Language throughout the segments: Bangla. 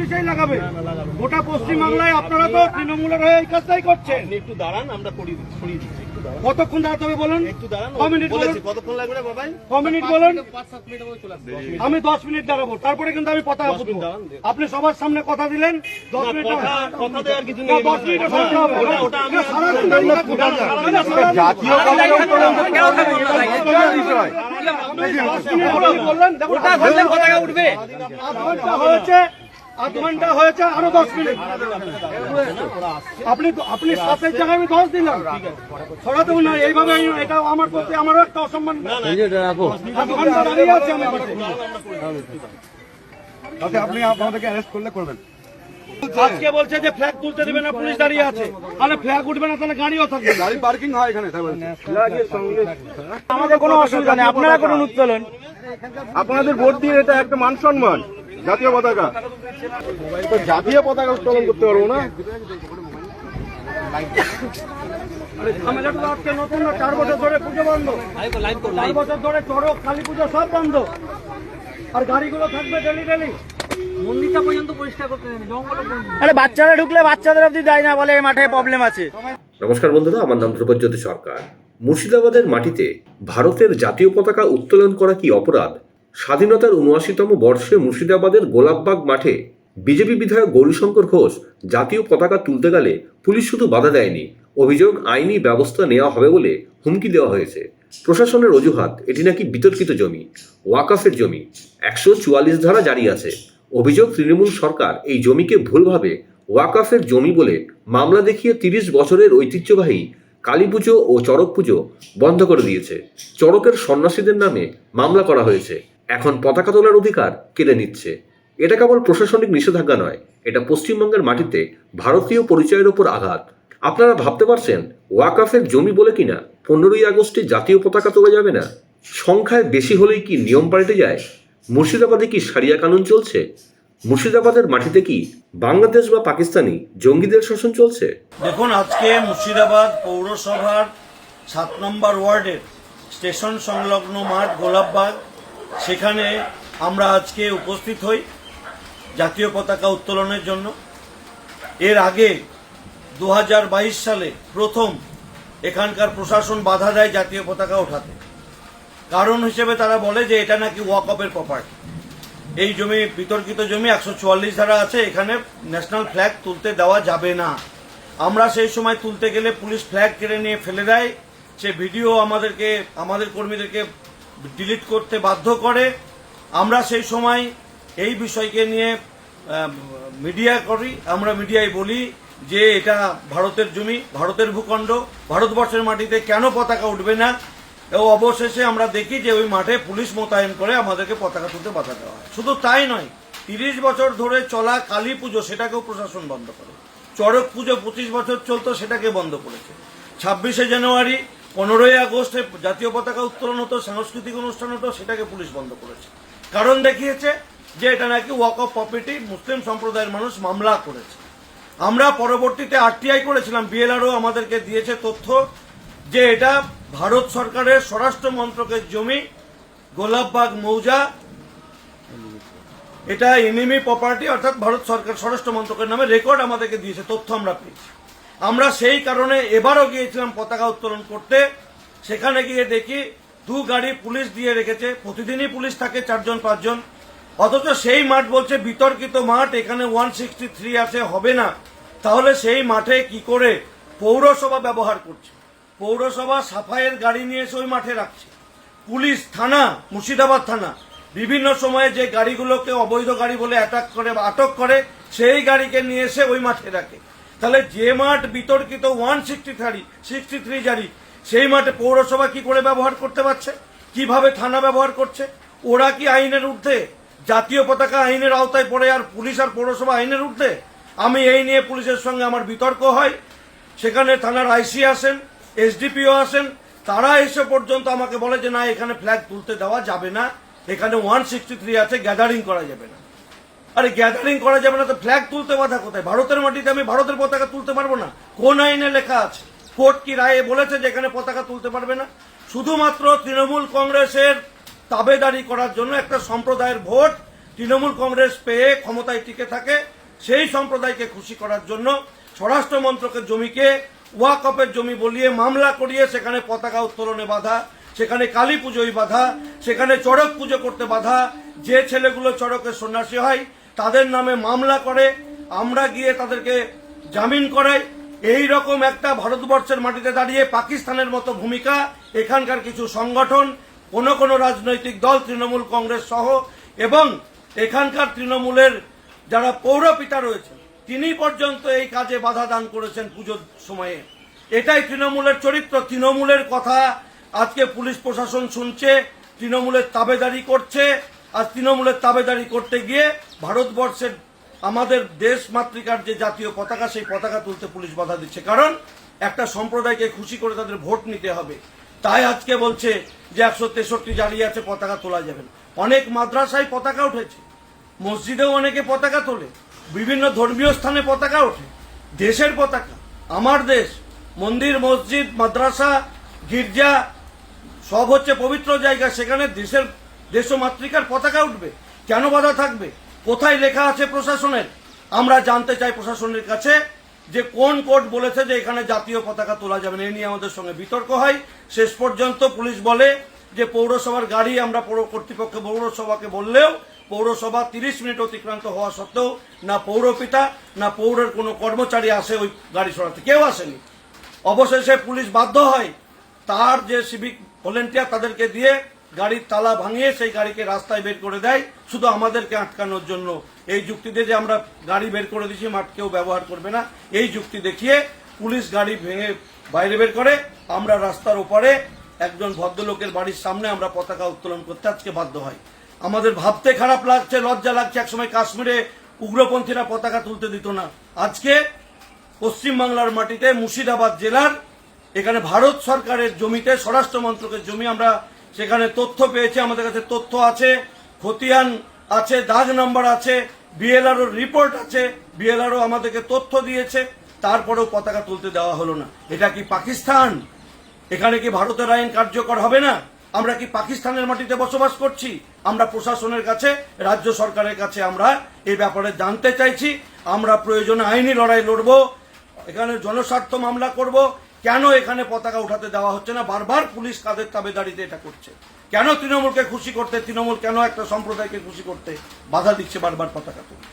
পুলিশেই লাগাবে। গোটা পশ্চিমবাংলায় আপনারা তো তৃণমূলের হয়ে এই কাজটাই করছেন। একটু দাঁড়ান আমরা কতক্ষণ দাঁড়াতে হবে বলুন? একটু মিনিট বলুন? কতক্ষণ লাগবে রে মিনিট বলুন? পাঁচ সাত মিনিটের মধ্যে চলে আসবে। আমি দশ মিনিট দাঁড়াবো তারপরে কিন্তু আমি দাঁড়ান। আপনি সবার সামনে কথা দিলেন দশ মিনিট কথা- কথা। দশ মিনিটে বললেন হয়েছে আধ ঘণ্টা হয়েছে আরও দশ মিনিট। আপনি আপনি সাতের জায়গায় আমি দশ দিলাম। সরাতে না এইভাবে এটা আমার প্রতি আমারও একটা অসম্মান। আধ ঘণ্টা দাঁড়িয়ে আছি আমি তাতে আপনি আমাদেরকে অ্যারেস্ট করলে করবেন। আজকে বলছে যে ফ্ল্যাগ তুলতে দেবে না পুলিশ দাঁড়িয়ে আছে। তাহলে ফ্ল্যাগ উঠবে না তাহলে গাড়িও থাকবে। না। গাড়ি পার্কিং হয় এখানে আমাদের কোনো অসুবিধা নেই আপনারা করুন উত্তোলন। আপনাদের ভোট দিয়ে এটা একটা মান সম্মান। জাতীয় পতাকা? জাতীয় পতাকা উত্তোলন করতে পারব না? ঝামেলাটা আজকে নতুন না চার বছর ধরে পুজো বন্ধ চার বছর ধরে চড়ক কালী পুজো সব বন্ধ। আর গাড়িগুলো থাকবে ডেলি ডেলি। মন্দিরটা পর্যন্ত পরিষ্কার করতে আরে বাচ্চারা ঢুকলে বাচ্চাদের অব্দি যায় না বলে এই মাঠে প্রবলেম আছে। নমস্কার বন্ধুরা আমার নাম ধ্রুবজ্যোতি সরকার। মুর্শিদাবাদের মাটিতে ভারতের জাতীয় পতাকা উত্তোলন করা কি অপরাধ? স্বাধীনতার উনআশিতম বর্ষে মুর্শিদাবাদের গোলাপবাগ মাঠে বিজেপি বিধায়ক গৌরীশঙ্কর ঘোষ জাতীয় পতাকা তুলতে গেলে পুলিশ শুধু বাধা দেয়নি, অভিযোগ আইনি ব্যবস্থা নেওয়া হবে বলে হুমকি দেওয়া হয়েছে। প্রশাসনের অজুহাত, এটি নাকি বিতর্কিত জমি, ওয়াকাফের জমি, একশো চুয়াল্লিশ ধারা জারি আছে। অভিযোগ, তৃণমূল সরকার এই জমিকে ভুলভাবে ওয়াকাফের জমি বলে মামলা দেখিয়ে তিরিশ বছরের ঐতিহ্যবাহী কালী পুজো ও চড়ক পুজো বন্ধ করে দিয়েছে। চড়কের সন্ন্যাসীদের নামে মামলা করা হয়েছে। এখন পতাকা তোলার অধিকার কেড়ে নিচ্ছে? এটা কেবল প্রশাসনিক নিষেধাজ্ঞা নয়, এটা পশ্চিমবঙ্গের মাটিতে ভারতীয় পরিচয়ের ওপর আঘাত। আপনারা ভাবতে পারছেন ওয়াকাফের জমি বলে কিনা? পনেরোই আগস্টে জাতীয় পতাকা তোলা যাবে না? সংখ্যায় বেশি হলেই কি নিয়ম পাল্টে যায়? মুর্শিদাবাদে কি সারিয়া কানুন চলছে? মুর্শিদাবাদের মাটিতে কি বাংলাদেশ বা পাকিস্তানি জঙ্গিদের শাসন চলছে? দেখুন, আজকে মুর্শিদাবাদ পৌরসভার সাত নম্বর ওয়ার্ডের স্টেশন সংলগ্ন মাঠ গোলাপবাগ সেখানে আমরা আজকে উপস্থিত হই জাতীয় পতাকা উত্তোলনের জন্য। এর আগে দুহাজার বাইশ সালে প্রথম এখানকার প্রশাসন বাধা দেয় জাতীয় পতাকা ওঠাতে। কারণ হিসেবে তারা বলে যে এটা নাকি ওয়াক অফের প্রপার্টি এই জমি, বিতর্কিত জমি একশো চুয়াল্লিশ ধারা আছে, এখানে ন্যাশনাল ফ্ল্যাগ তুলতে দেওয়া যাবে না। আমরা সেই সময় তুলতে গেলে পুলিশ ফ্ল্যাগ কেড়ে নিয়ে ফেলে দেয়। সে ভিডিও আমাদেরকে, আমাদের কর্মীদেরকে ডিলিট করতে বাধ্য করে। আমরা সেই সময় এই বিষয়কে নিয়ে মিডিয়া করি, আমরা মিডিয়ায় বলি যে এটা ভারতের জমি, ভারতের ভূখণ্ড, ভারতবর্ষের মাটিতে কেন পতাকা উঠবে না? এবং অবশেষে আমরা দেখি যে ওই মাঠে পুলিশ মোতায়েন করে আমাদেরকে পতাকা তুলতে বাধা দেওয়া হয়। শুধু তাই নয়, তিরিশ বছর ধরে চলা কালী পুজো সেটাকেও প্রশাসন বন্ধ করে। চড়ক পুজো পঁচিশ বছর চলতো, সেটাকে বন্ধ করেছে। ছাব্বিশে জানুয়ারি পনেরোই আগস্টে জাতীয় পতাকা উত্তোলন হতো, সাংস্কৃতিক অনুষ্ঠান হতো, সেটাকে পুলিশ বন্ধ করেছে। কারণ দেখিয়েছে যে এটা নাকি ওয়াক অফ প্রপার্টি মুসলিম সম্প্রদায়ের মানুষ মামলা করেছে। আমরা পরবর্তীতে আরটিআই করেছিলাম বিএলআরও আমাদেরকে দিয়েছে তথ্য যে এটা ভারত সরকারের স্বরাষ্ট্র মন্ত্রকের জমি, গোলাপবাগ মৌজা, এটা এনিমি প্রপার্টি অর্থাৎ ভারত সরকার স্বরাষ্ট্র মন্ত্রকের নামে রেকর্ড আমাদেরকে দিয়েছে, তথ্য আমরা পেয়েছি। আমরা সেই কারণে এবারও গিয়েছিলাম পতাকা উত্তোলন করতে। সেখানে গিয়ে দেখি দু গাড়ি পুলিশ দিয়ে রেখেছে, প্রতিদিনই পুলিশ থাকে চারজন, পাঁচজন। অথচ সেই মাঠ বলছে বিতর্কিত মাঠ, এখানে ওয়ান সিক্সটি থ্রি আছে, হবে না। তাহলে সেই মাঠে কি করে পৌরসভা ব্যবহার করছে? পৌরসভা সাফাইয়ের গাড়ি নিয়ে এসে ওই মাঠে রাখছে। পুলিশ থানা, মুর্শিদাবাদ থানা, বিভিন্ন সময়ে যে গাড়িগুলোকে অবৈধ গাড়ি বলে অ্যাটাক করে বা আটক করে, সেই গাড়িকে নিয়ে এসে ওই মাঠে রাখে। তাহলে যে মাঠ বিতর্কিত one sixty three sixty three জারি, সেই মাঠে পৌরসভা কি করে ব্যবহার করতে পারছে? কীভাবে থানা ব্যবহার করছে? ওরা কি আইনের ঊর্ধ্বে? জাতীয় পতাকা আইনের আওতায় পড়ে আর পুলিশ আর পৌরসভা আইনের ঊর্ধ্বে? আমি এই নিয়ে পুলিশের সঙ্গে আমার বিতর্ক হয়। সেখানে থানার আইসি আসেন, এসডিপিও আসেন, তারা এসে পর্যন্ত আমাকে বলে যে, না, এখানে ফ্ল্যাগ তুলতে দেওয়া যাবে না। এখানে ওয়ান সিক্সটি থ্রি আছে গ্যাদারিং করা যাবে না। আরে গ্যাদারিং করা যাবে না তো ফ্ল্যাগ তুলতে বাধা কোথায়? ভারতের মাটিতে আমি ভারতের পতাকা তুলতে পারব না। কোন আইনে লেখা আছে? কোর্ট কি রায়ে বলেছে যে এখানে পতাকা তুলতে পারবে না? শুধুমাত্র তৃণমূল কংগ্রেসের তাবেদারি করার জন্য একটা সম্প্রদায়ের ভোট তৃণমূল কংগ্রেস পেয়ে ক্ষমতায় টিকে থাকে, সেই সম্প্রদায়কে খুশি করার জন্য স্বরাষ্ট্র মন্ত্রকের জমিকে ওয়াকপের জমি বলিয়ে মামলা করিয়ে সেখানে পতাকা উত্তোলনে বাধা, সেখানে কালী পুজোয় বাধা, সেখানে চড়ক পুজো করতে বাধা, যে ছেলেগুলো চড়কের সন্ন্যাসী হয় তাদের নামে মামলা করে, আমরা গিয়ে তাদেরকে জামিন করাই। এই রকম একটা ভারতবর্ষের মাটিতে দাঁড়িয়ে পাকিস্তানের মতো ভূমিকা, এখানকার কিছু সংগঠন, কোন কোন রাজনৈতিক দল, তৃণমূল কংগ্রেস সহ, এবং এখানকার তৃণমূলের যারা পৌরপিতা রয়েছে তিনি পর্যন্ত এই কাজে বাধা দান করেছেন পুজোর সময়ে। এটাই তৃণমূলের চরিত্র। তৃণমূলের কথা আজকে পুলিশ প্রশাসন শুনছে, তৃণমূলের তাবেদারি করছে আর তৃণমূলের তাবেদারি করতে গিয়ে ভারতবর্ষের আমাদের দেশ মাতৃকার যে জাতীয় পতাকা, সেই পতাকা তুলতে পুলিশ বাধা দিচ্ছে। কারণ একটা সম্প্রদায়কে খুশি করে তাদের ভোট নিতে হবে। তাই আজকে বলছে যে একশো তেষট্টি জ্বালিয়ে আছে, পতাকা তোলা যাবে অনেক মাদ্রাসায় পতাকা উঠেছে। মসজিদেও অনেকে পতাকা তোলে। বিভিন্ন ধর্মীয় স্থানে পতাকা ওঠে। দেশের পতাকা। আমার দেশ, মন্দির, মসজিদ, মাদ্রাসা, গির্জা, সব হচ্ছে পবিত্র জায়গা। সেখানে দেশের দেশ ও মাতৃকার পতাকা উঠবে। কেন বাধা থাকবে? কোথায় লেখা আছে প্রশাসনের? আমরা জানতে চাই প্রশাসনের কাছে যে কোন কোর্ট বলেছে যে এখানে জাতীয় পতাকা তোলা যাবে না। এ নিয়ে আমাদের সঙ্গে বিতর্ক হয়। শেষ পর্যন্ত পুলিশ বলে যে পৌরসভার গাড়ি আমরা পৌর কর্তৃপক্ষ পৌরসভাকে বললেও পৌরসভা তিরিশ মিনিট অতিক্রান্ত হওয়া সত্ত্বেও না পৌরপিতা, না পৌরের কোনো কর্মচারী আসে ওই গাড়ি সরাতে। কেউ আসেনি। অবশেষে পুলিশ বাধ্য হয় তার যে সিভিক ভলেন্টিয়ার তাদেরকে দিয়ে গাড়ির তালা ভাঙিয়ে সেই গাড়িকে রাস্তায় বের করে দেয়। শুধু আমাদেরকে আটকানোর জন্য। এই যুক্তিতে যে আমরা গাড়ি বের করে দিচ্ছি মাঠ কেউ ব্যবহার করবে না। এই যুক্তি দেখিয়ে পুলিশ গাড়ি ভেঙে বাইরে বের করে। আমরা রাস্তার ওপারে একজন ভদ্রলোকের বাড়ির সামনে আমরা পতাকা উত্তোলন করতে আজকে বাধ্য হয়। আমাদের ভাবতে খারাপ লাগছে, লজ্জা লাগছে। একসময় কাশ্মীরে উগ্রপন্থীরা পতাকা তুলতে দিত না। আজকে পশ্চিমবাংলার মাটিতে মুর্শিদাবাদ জেলার, এখানে ভারত সরকারের জমিতে স্বরাষ্ট্র মন্ত্রকের জমি আমরা সেখানে তথ্য পেয়েছে, আমাদের কাছে তথ্য আছে, খতিয়ান আছে, দাগ নাম্বার আছে, বিএলআরও রিপোর্ট আছে, বিএলআরও আমাদেরকে তথ্য দিয়েছে, তারপরেও পতাকা তুলতে দেওয়া হলো না। এটা কি পাকিস্তান? এখানে কি ভারতের আইন কার্যকর হবে না? আমরা কি পাকিস্তানের মাটিতে বসবাস করছি? আমরা প্রশাসনের কাছে, রাজ্য সরকারের কাছে আমরা এই ব্যাপারে জানতে চাইছি। আমরা প্রয়োজনে আইনি লড়াই লড়বো, এখানে জনস্বার্থ মামলা করব কেন এখানে পতাকা উঠাতে দেওয়া হচ্ছে না? বারবার পুলিশ কাদের তাবেদারিতে এটা করছে? কেন তৃণমূলকে খুশি করতে? তৃণমূল কেন একটা সম্প্রদায়কে খুশি করতে বাধা দিচ্ছে বারবার পতাকা তুলতে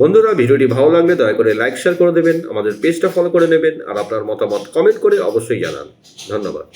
বন্ধুরা, ভিডিওটি ভালো লাগলে দয়া করে লাইক শেয়ার করে দেবেন, আমাদের পেজটা ফলো করে নেবেন, আর আপনার মতামত কমেন্ট করে অবশ্যই জানান। ধন্যবাদ।